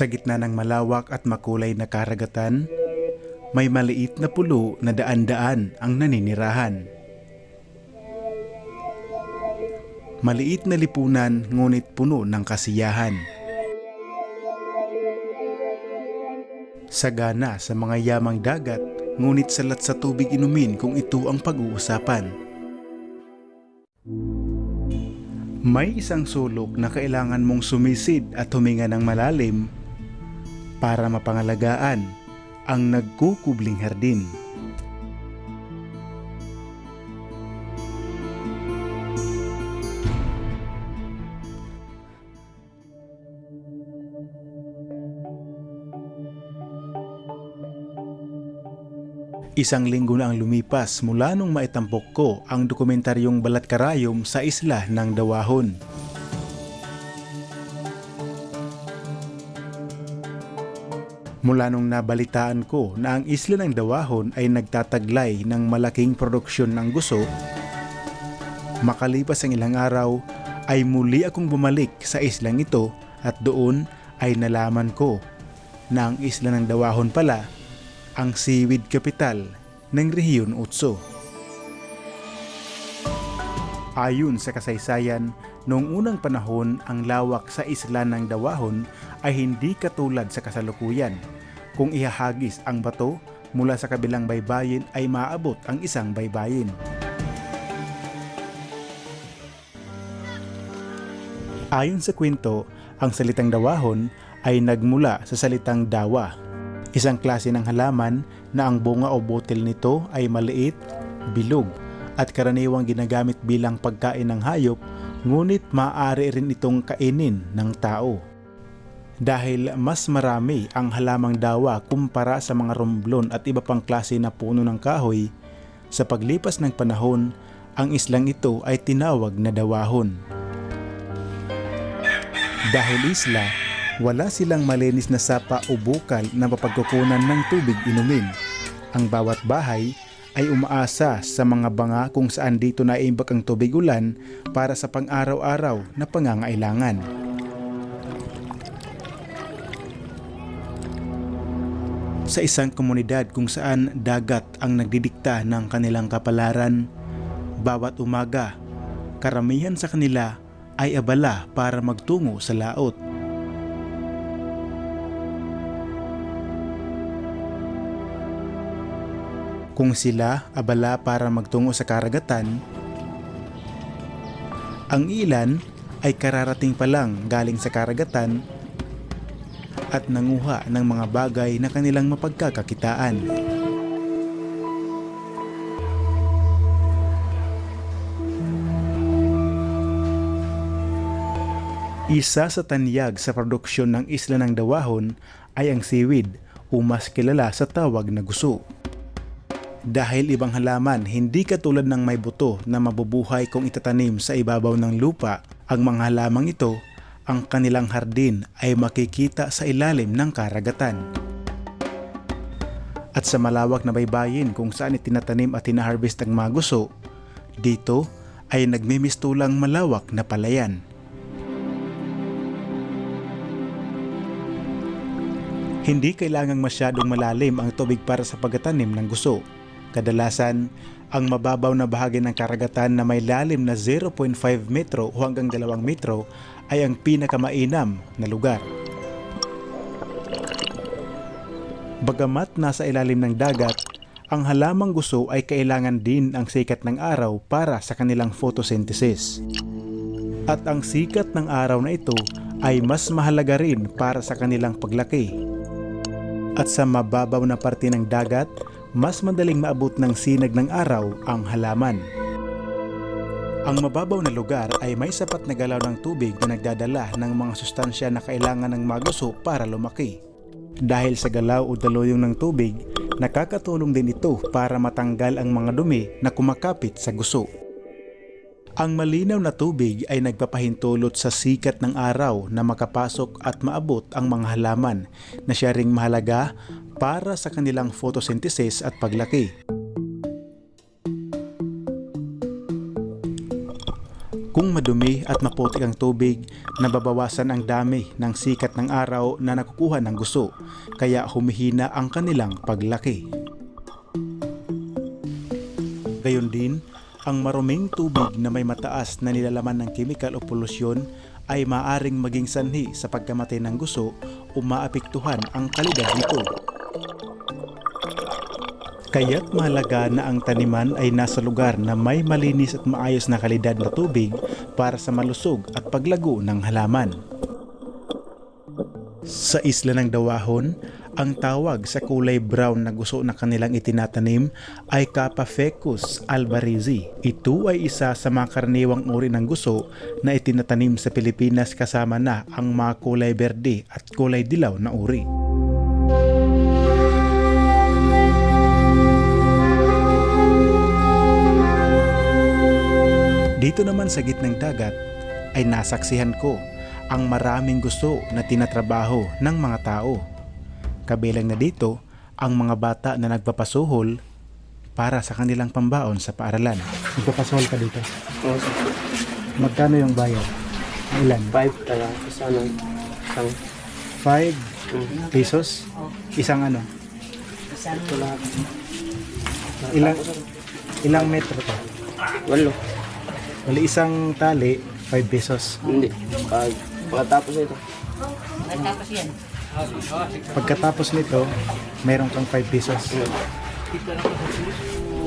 Sa gitna ng malawak at makulay na karagatan, may maliit na pulo na daan-daan ang naninirahan. Maliit na lipunan ngunit puno ng kasiyahan. Sagana sa mga yamang dagat ngunit salat sa tubig inumin kung ito ang pag-uusapan. May isang sulok na kailangan mong sumisid at huminga ng malalim para mapangalagaan ang nagkukubling hardin. Isang linggo na ang lumipas mula nung maitampok ko ang dokumentaryong Balat Karayom sa isla ng Dawahon. Mula nung nabalitaan ko na ang isla ng Dawahon ay nagtataglay ng malaking produksyon ng guso, makalipas ang ilang araw ay muli akong bumalik sa islang ito at doon ay nalaman ko na ang isla ng Dawahon pala ang seaweed capital ng Rehiyon Utso. Ayon sa kasaysayan, noong unang panahon ang lawak sa isla ng Dawahon ay hindi katulad sa kasalukuyan. Kung ihahagis ang bato mula sa kabilang baybayin ay maabot ang isang baybayin. Ayon sa kwento, ang salitang dawahon ay nagmula sa salitang dawa. Isang klase ng halaman na ang bunga o butil nito ay maliit, bilog, at karaniwang ginagamit bilang pagkain ng hayop, ngunit maaari rin itong kainin ng tao. Dahil mas marami ang halamang dawa kumpara sa mga romblon at iba pang klase na puno ng kahoy, sa paglipas ng panahon, ang islang ito ay tinawag na dawahon. Dahil isla, wala silang malinis na sapa o bukal na mapagkukunan ng tubig inumin. Ang bawat bahay ay umaasa sa mga banga kung saan dito naiimbak ang tubig ulan para sa pang-araw-araw na pangangailangan. Sa isang komunidad kung saan dagat ang nagdidikta ng kanilang kapalaran, bawat umaga, karamihan sa kanila ay abala para magtungo sa laot. Kung sila abala para magtungo sa karagatan, ang ilan ay kararating pa lang galing sa karagatan at nanguha ng mga bagay na kanilang mapagkakakitaan. Isa sa tanyag sa produksyon ng isla ng Dawahon ay ang seaweed o mas kilala sa tawag na guso. Dahil ibang halaman hindi katulad ng may buto na mabubuhay kung itatanim sa ibabaw ng lupa, ang mga halamang ito, ang kanilang hardin ay makikita sa ilalim ng karagatan. At sa malawak na baybayin kung saan itinatanim at tinaharvest ang mga guso, dito ay nagmimistulang malawak na palayan. Hindi kailangang masyadong malalim ang tubig para sa pagtatanim ng guso. Kadalasan, ang mababaw na bahagi ng karagatan na may lalim na 0.5 metro o hanggang 2 metro ay ang pinakamainam na lugar. Bagamat nasa ilalim ng dagat, ang halamang guso ay kailangan din ang sikat ng araw para sa kanilang photosynthesis. At ang sikat ng araw na ito ay mas mahalaga rin para sa kanilang paglaki. At sa mababaw na parte ng dagat, mas madaling maabot ng sinag ng araw ang halaman. Ang mababaw na lugar ay may sapat na galaw ng tubig na nagdadala ng mga sustansya na kailangan ng maguso para lumaki. Dahil sa galaw o daloyong ng tubig, nakakatulong din ito para matanggal ang mga dumi na kumakapit sa guso. Ang malinaw na tubig ay nagpapahintulot sa sikat ng araw na makapasok at maabot ang mga halaman na siya ring mahalaga para sa kanilang photosynthesis at paglaki. Kung madumi at maputik ang tubig, nababawasan ang dami ng sikat ng araw na nakukuha ng guso, kaya humihina ang kanilang paglaki. Gayon din, ang maruming tubig na may mataas na nilalaman ng chemical o polusyon ay maaring maging sanhi sa pagkamatay ng guso o maapektuhan ang kalidad nito. Kaya't mahalaga na ang taniman ay nasa lugar na may malinis at maayos na kalidad na tubig para sa malusog at paglago ng halaman. Sa isla ng Dawahon, ang tawag sa kulay brown na guso na kanilang itinatanim ay Capafecus albarizi. Ito ay isa sa mga karaniwang uri ng guso na itinatanim sa Pilipinas kasama na ang mga kulay berde at kulay dilaw na uri. Dito naman sa gitnang dagat ay nasaksihan ko ang maraming gusto na tinatrabaho ng mga tao. Kabilang na dito ang mga bata na nagpapasuhol para sa kanilang pambaon sa paaralan. Nagpapasuhol ka dito? Oo. Magkano yung bayad? Ilan? Five tala. Isa ano, isang 5 mm, pesos? Isang ano? lahat. Ilang, ilang metro to? Walo. Wali isang tali, 5 pesos. Hindi. Pag, pagkatapos ito. Pagkatapos nito, meron kang 5 pesos.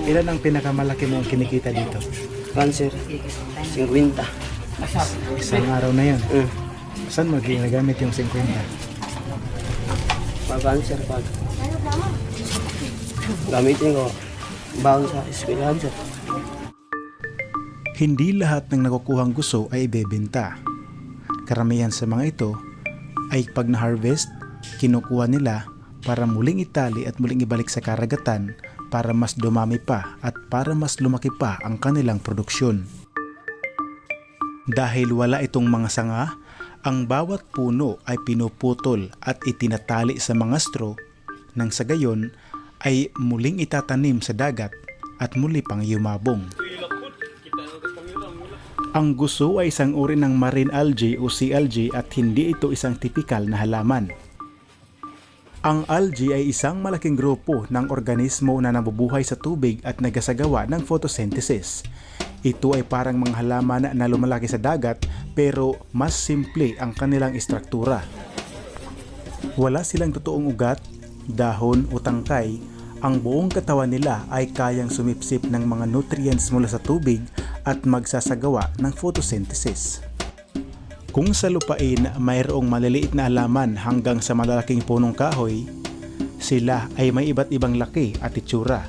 Ilan ang pinakamalaki mong kinikita dito? Cancer. 50. Isang araw na yun. Mm. Saan mo ginagamit yung 50? Pag cancer, pag gamitin ko, baon sa eskwelahan, sir. Hindi lahat ng nakukuhang guso ay ibebenta. Karamihan sa mga ito ay pag na-harvest, kinukuha nila para muling itali at muling ibalik sa karagatan para mas dumami pa at para mas lumaki pa ang kanilang produksyon. Dahil wala itong mga sanga, ang bawat puno ay pinuputol at itinatali sa mga straw nang sa gayon ay muling itatanim sa dagat at muli pang yumabong. Ang guso ay isang uri ng marine algae o sea algae at hindi ito isang tipikal na halaman. Ang algae ay isang malaking grupo ng organismo na nabubuhay sa tubig at nagasagawa ng photosynthesis. Ito ay parang mga halaman na lumalaki sa dagat pero mas simple ang kanilang istruktura. Wala silang totoong ugat, dahon o tangkay, ang buong katawan nila ay kayang sumipsip ng mga nutrients mula sa tubig at magsasagawa ng photosynthesis. Kung sa lupain mayroong maliliit na alaman hanggang sa malalaking punong kahoy, sila ay may iba't ibang laki at itsura.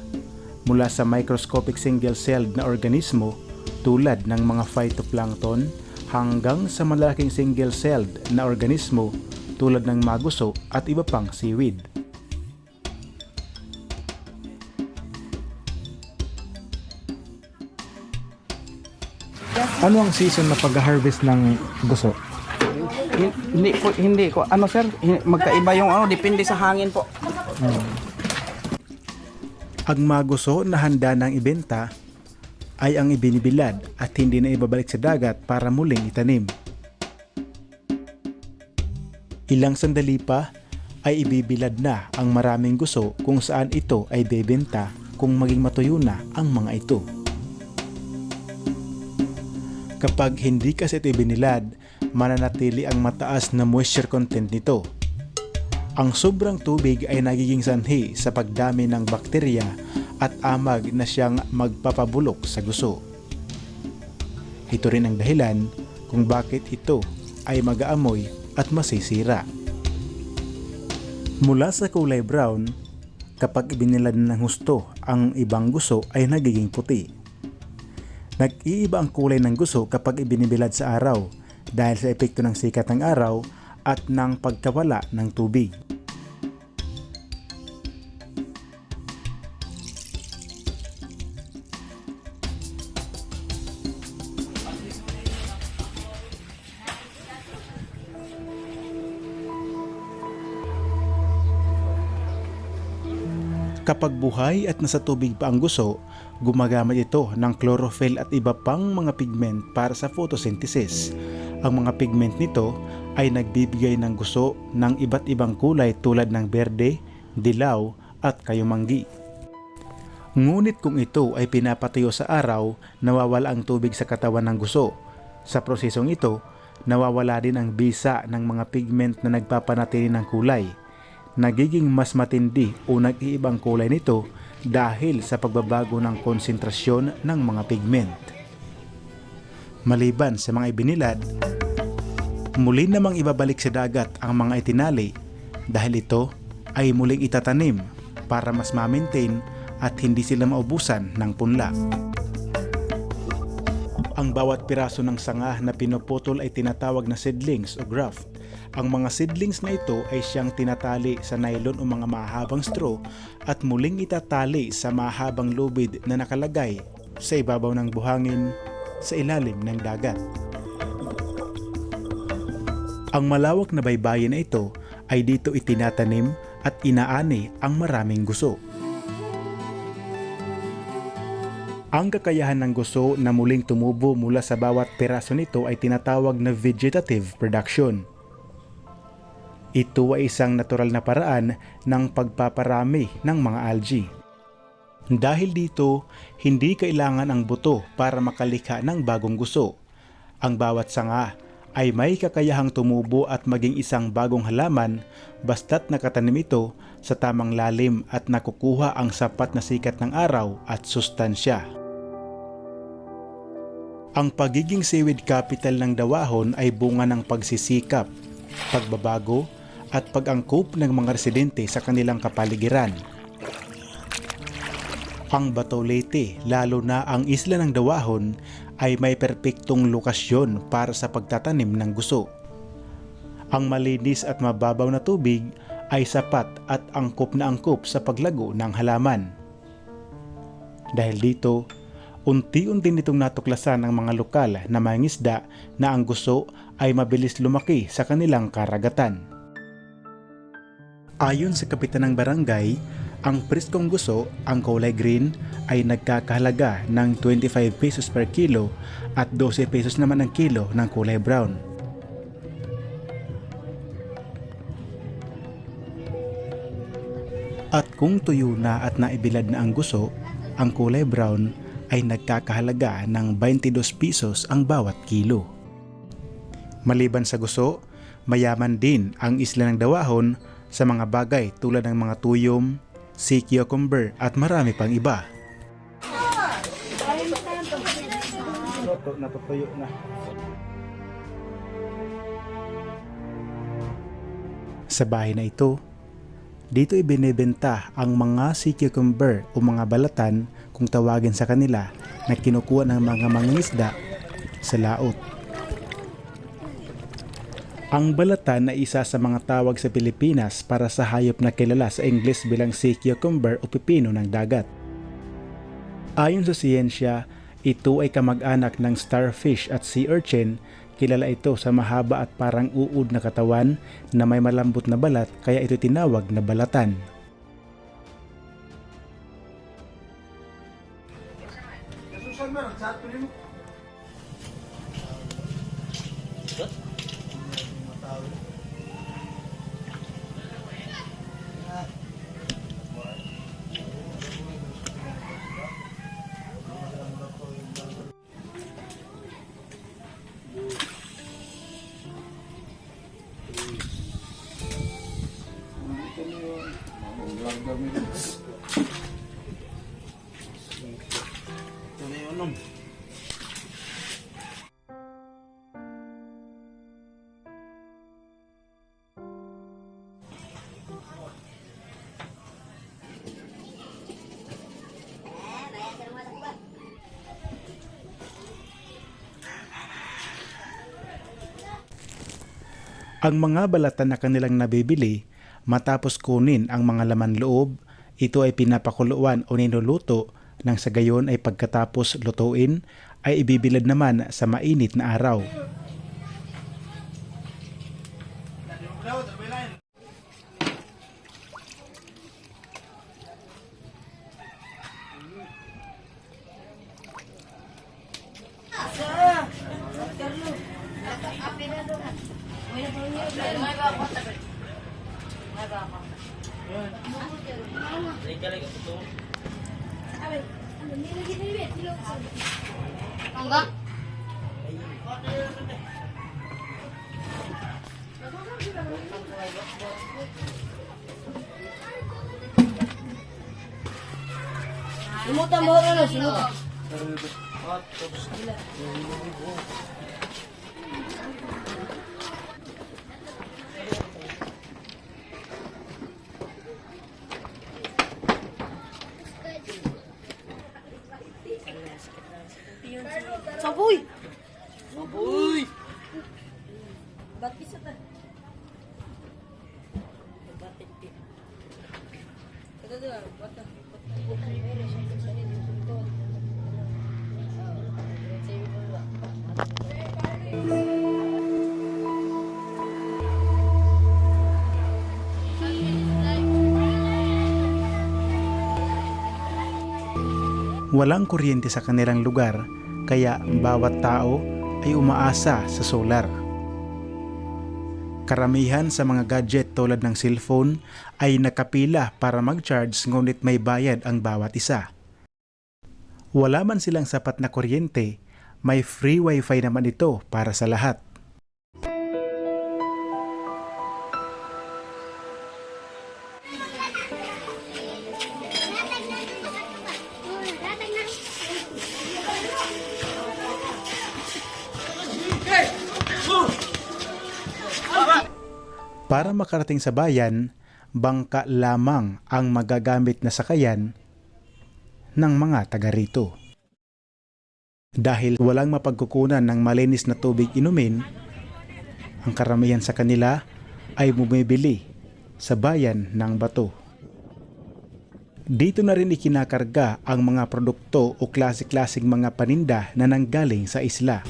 Mula sa microscopic single-celled na organismo tulad ng mga phytoplankton hanggang sa malalaking single-celled na organismo tulad ng maguso at iba pang seaweed. Ano ang season na pag-harvest ng guso? Hin- Hindi po, hindi ko. Ano sir, Hin- magkaiba yung ano, depende sa hangin po. Ang maguso na handa ng ibenta ay ang ibinibilad at hindi na ibabalik sa dagat para muling itanim. Ilang sandali pa ay ibibilad na ang maraming guso kung saan ito ay bebenta kung maging matuyo na ang mga ito. Kapag hindi kasi ito ibinilad, mananatili ang mataas na moisture content nito. Ang sobrang tubig ay nagiging sanhi sa pagdami ng bakterya at amag na siyang magpapabulok sa guso. Ito rin ang dahilan kung bakit ito ay mag-aamoy at masisira. Mula sa kulay brown, kapag ibinilad ng husto ang ibang guso ay nagiging puti. Nag-iiba ang kulay ng guso kapag ibinibilad sa araw dahil sa epekto ng sikat ng araw at ng pagkawala ng tubig. Kapag buhay at nasa tubig pa ang guso, gumagamit ito ng chlorophyll at iba pang mga pigment para sa photosynthesis. Ang mga pigment nito ay nagbibigay ng guso ng iba't ibang kulay tulad ng berde, dilaw at kayumanggi. Ngunit kung ito ay pinapatayo sa araw, nawawala ang tubig sa katawan ng guso. Sa prosesong ito, nawawala din ang bisa ng mga pigment na nagpapanatili ng kulay. Nagiging mas matindi o nag-iibang kulay nito dahil sa pagbabago ng konsentrasyon ng mga pigment. Maliban sa mga ibinilad, muli namang ibabalik sa dagat ang mga itinali dahil ito ay muling itatanim para mas ma-maintain at hindi sila maubusan ng punla. Ang bawat piraso ng sanga na pinuputol ay tinatawag na seedlings o graft. Ang mga seedlings na ito ay siyang tinatali sa nylon o mga mahabang straw at muling itatali sa mahabang lubid na nakalagay sa ibabaw ng buhangin sa ilalim ng dagat. Ang malawak na baybayin na ito ay dito itinatanim at inaani ang maraming guso. Ang kakayahan ng guso na muling tumubo mula sa bawat piraso nito ay tinatawag na vegetative production. Ito ay isang natural na paraan ng pagpaparami ng mga algae. Dahil dito, hindi kailangan ang buto para makalikha ng bagong guso. Ang bawat sanga ay may kakayahang tumubo at maging isang bagong halaman basta't nakatanim ito sa tamang lalim at nakukuha ang sapat na sikat ng araw at sustansya. Ang pagiging seaweed capital ng dawahon ay bunga ng pagsisikap, pagbabago at pag-angkop ng mga residente sa kanilang kapaligiran. Ang Bato Leyte, lalo na ang isla ng Dawahon, ay may perpektong lokasyon para sa pagtatanim ng guso. Ang malinis at mababaw na tubig ay sapat at angkop na angkop sa paglago ng halaman. Dahil dito, unti-unti nitong natuklasan ng mga lokal na mangisda na ang guso ay mabilis lumaki sa kanilang karagatan. Ayon sa kapitan ng barangay, ang preskong guso, ang kulay green, ay nagkakahalaga ng 25 pesos per kilo at 12 pesos naman ang kilo ng kulay brown. At kung tuyo na at naibilad na ang guso, ang kulay brown ay nagkakahalaga ng 22 pesos ang bawat kilo. Maliban sa guso, mayaman din ang isla ng Dawahon sa mga bagay tulad ng mga tuyom, sea cucumber at marami pang iba. Sa bahay na ito, dito ibinebenta ang mga sea cucumber o mga balatan kung tawagin sa kanila na kinukuha ng mga mangingisda sa laot. Ang balatan ay isa sa mga tawag sa Pilipinas para sa hayop na kilala sa Ingles bilang sea cucumber o pipino ng dagat. Ayon sa siyensya, ito ay kamag-anak ng starfish at sea urchin. Kilala ito sa mahaba at parang uod na katawan na may malambot na balat kaya ito tinawag na balatan. Ang mga balatan na kanilang nabibili matapos kunin ang mga laman loob, ito ay pinapakuluan o ninuluto nang sa gayon ay pagkatapos lutuin ay ibibilad naman sa mainit na araw. Enggak. Sumutan mo ano, sumutan. Saboy! Saboy! Ba't isa ta? Walang kuryente sa kanilang lugar kaya bawat tao ay umaasa sa solar. Karamihan sa mga gadget tulad ng cellphone ay nakapila para mag-charge ngunit may bayad ang bawat isa. Wala man silang sapat na kuryente, may free wifi naman ito para sa lahat. Para makarating sa bayan, bangka lamang ang magagamit na sakayan ng mga taga rito. Dahil walang mapagkukunan ng malinis na tubig inumin, ang karamihan sa kanila ay bumibili sa bayan ng bato. Dito na rin ikinakarga ang mga produkto o klase-klaseng mga paninda na nanggaling sa isla.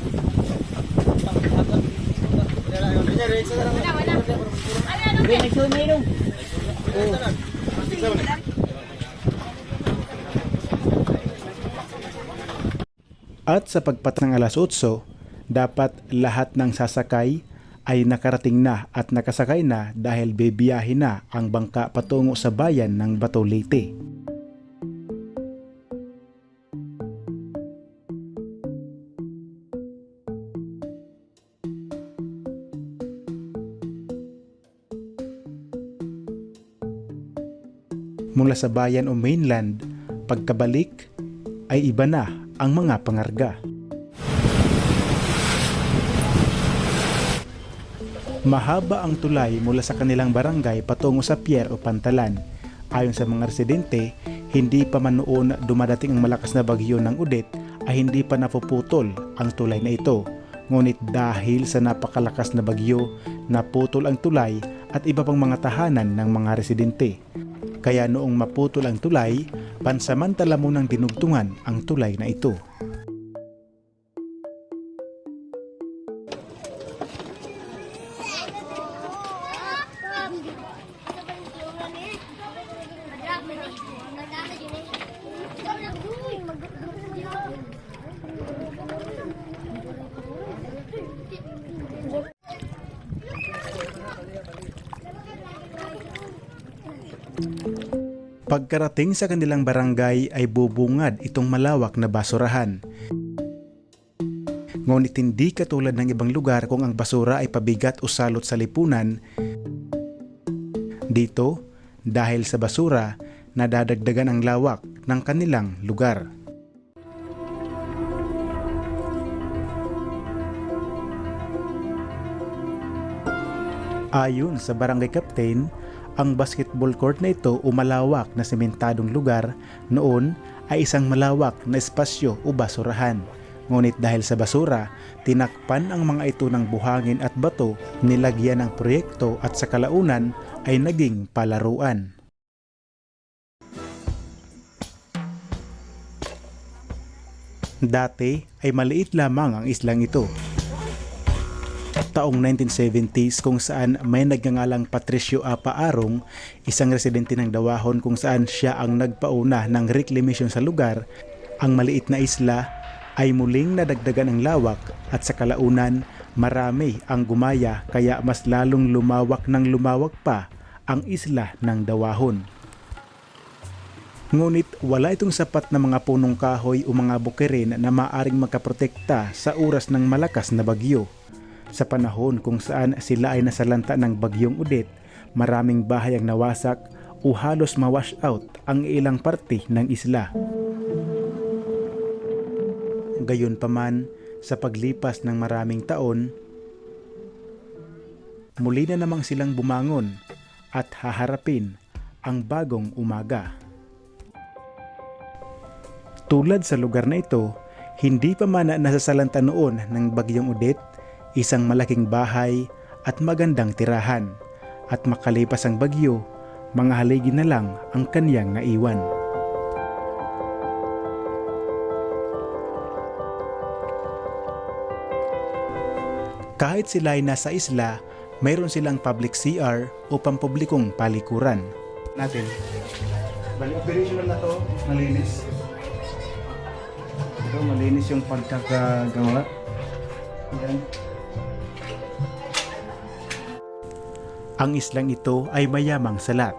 At sa pagpat ng alas 8, dapat lahat ng sasakay ay nakarating na at nakasakay na dahil bibiyahe na ang bangka patungo sa bayan ng Bato Leyte. Mula sa bayan o mainland, pagkabalik ay iba na ang mga pangarga. Mahaba ang tulay mula sa kanilang barangay patungo sa pier o pantalan. Ayon sa mga residente, hindi pa man noon dumadating ang malakas na bagyo ng udet ay hindi pa napuputol ang tulay na ito. Ngunit dahil sa napakalakas na bagyo, naputol ang tulay at iba pang mga tahanan ng mga residente. Kaya noong maputol ang tulay, pansamantala munang dinugtungan ang tulay na ito. Pagkarating sa kanilang barangay ay bubungad itong malawak na basurahan. Ngunit hindi katulad ng ibang lugar kung ang basura ay pabigat o salot sa lipunan. Dito, dahil sa basura, nadadagdagan ang lawak ng kanilang lugar. Ayon sa barangay captain, ang basketball court na ito o malawak na sementadong lugar noon ay isang malawak na espasyo o basurahan. Ngunit dahil sa basura, tinakpan ang mga ito ng buhangin at bato, nilagyan ng proyekto at sa kalaunan ay naging palaruan. Dati ay maliit lamang ang islang ito taong 1970s kung saan may nagngangalang Patricio Apa Arong, isang residente ng Dawahon kung saan siya ang nagpauna ng reclamation sa lugar, ang maliit na isla ay muling nadagdagan ng lawak at sa kalaunan Marami ang gumaya kaya mas lalong lumawak ng lumawak pa ang isla ng Dawahon. Ngunit wala itong sapat na mga punong kahoy o mga bukirin na maaring makaprotekta sa oras ng malakas na bagyo. Sa panahon kung saan sila ay nasalanta ng bagyong udit, maraming bahay ang nawasak o halos ma-wash out ang ilang parte ng isla. Gayunpaman, sa paglipas ng maraming taon, muli na namang silang bumangon at haharapin ang bagong umaga. Tulad sa lugar na ito, hindi pa man na nasasalanta noon ng bagyong udit, isang malaking bahay at magandang tirahan. At makalipas ang bagyo, mga haligi na lang ang kanyang naiwan. Kahit sila ay nasa isla, mayroon silang public CR o pampublikong palikuran. Natin. Bali, operational na to, malinis. Ito, malinis yung pagkakagawa. Yan. Ang islang ito ay mayamang salat.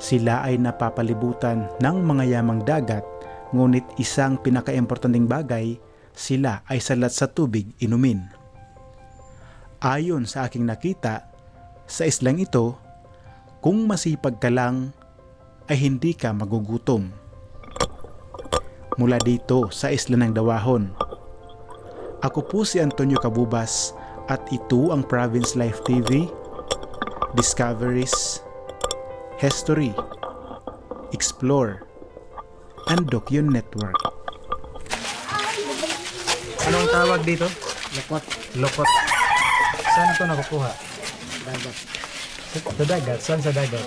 Sila ay napapalibutan ng mga yamang dagat, ngunit isang pinakaimportanteng bagay, sila ay salat sa tubig inumin. Ayon sa aking nakita, sa islang ito, kung masipag ka lang, ay hindi ka magugutom. Mula dito sa isla ng Dawahon. Ako po si Antonio Cabubas at ito ang Province Life TV, Discoveries, History, Explore, and Docu Network. Anong tawag dito? Lakot. Lokot. Saan ito nakukuha? Dagat. Sa dagat. Saan sa dagat?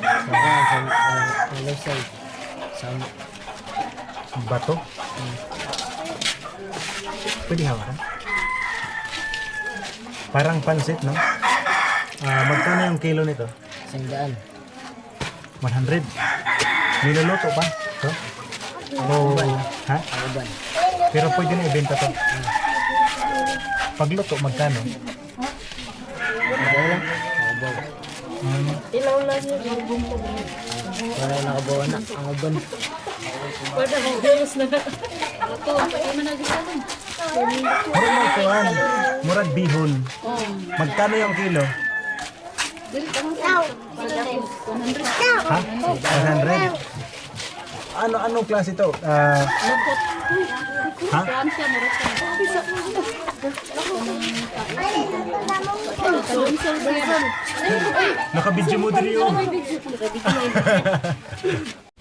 Sa sa uh, Alusay. Sa Bato? Pwede hawakan? Parang pansit, no? Ah, magkano yung kilo nito? Sandaan. 100. Niluluto pa? To? O, ha? Uban. Pero pwede na ibenta to. Pagluto, magkano? Ubaw lang. Hmm, Wala nakabawa na. Ang uban. Murag mo kuhan. Murag bihon. Magkano yung kilo? Ha? 100? Ano anong klase to? Ah, ha? Nakabidyo mo diri yun.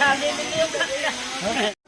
Sabi mo yung